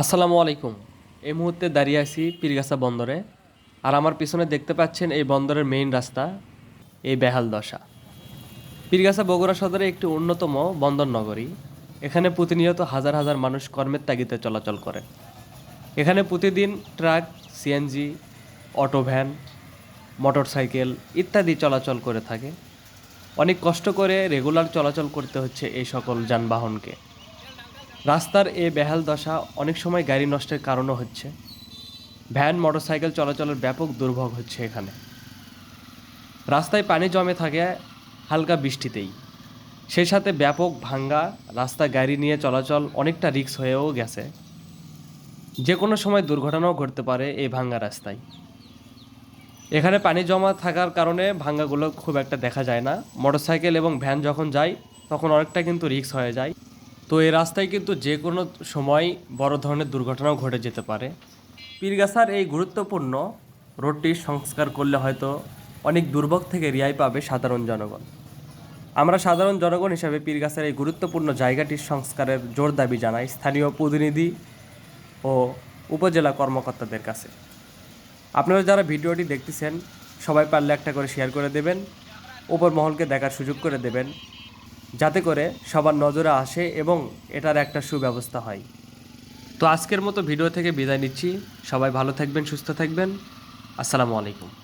আসসালামু আলাইকুম। এই মুহূর্তে দাঁড়িয়ে আছি পীরগাছা বন্দরে। আর আমার পিছনে দেখতে পাচ্ছেন এই বন্দরের মেইন রাস্তা, এই বেহাল দশা। পীরগাছা বগুড়া সদরে একটি অন্যতম বন্দর নগরী। এখানে প্রতিনিয়ত হাজার হাজার মানুষ কর্মের তাগিদে চলাচল করে। এখানে প্রতিদিন truck CNG auto van, motorcycle ইত্যাদি চলাচল করে থাকে। অনেক কষ্ট করে রেগুলার চলাচল করতে হচ্ছে এই সকল যানবাহনকে। রাস্তার এই বেহাল দশা অনেক সময় গাড়ি নষ্টের কারণও হচ্ছে। ভ্যান, মোটরসাইকেল চলাচলের ব্যাপক দুর্ভোগ হচ্ছে এখানে। রাস্তায় পানি জমে থাকে হালকা বৃষ্টিতেই। সেই সাথে ব্যাপক ভাঙ্গা রাস্তা গাড়ি নিয়ে চলাচল অনেকটা রিক্স হয়েও গেছে। যে কোনো সময় দুর্ঘটনাও ঘটতে পারে এই ভাঙ্গা রাস্তায়। এখানে পানি জমা থাকার কারণে ভাঙ্গাগুলো খুব একটা দেখা যায় না। মোটরসাইকেল এবং ভ্যান যখন যায়, তখন অনেকটা কিন্তু রিক্স হয়ে যায়। তো এই রাস্তায় কিন্তু যে কোনো সময় বড় ধরনের দুর্ঘটনাও ঘটে যেতে পারে। পীরগাছার এই গুরুত্বপূর্ণ রোডটি সংস্কার করলে হয়তো অনেক দুর্ভোগ থেকে রেহাই পাবে সাধারণ জনগণ। আমরা সাধারণ জনগণ হিসাবে পীরগাছার এই গুরুত্বপূর্ণ জায়গাটির সংস্কারের জোর দাবি জানাই স্থানীয় প্রতিনিধি ও উপজেলা কর্মকর্তাদের কাছে। আপনারা যারা ভিডিওটি দেখতেছেন, সবাই পারলে একটা করে শেয়ার করে দেবেন ওপর মহলকে দেখার সুযোগ করে দেবেন। যাতে করে সবার নজরে আসে এবং এটার একটা সুব্যবস্থা হয়। তো আজকের মতো ভিডিও থেকে বিদায় নিচ্ছি। সবাই ভালো থাকবেন, সুস্থ থাকবেন। আসসালামু আলাইকুম।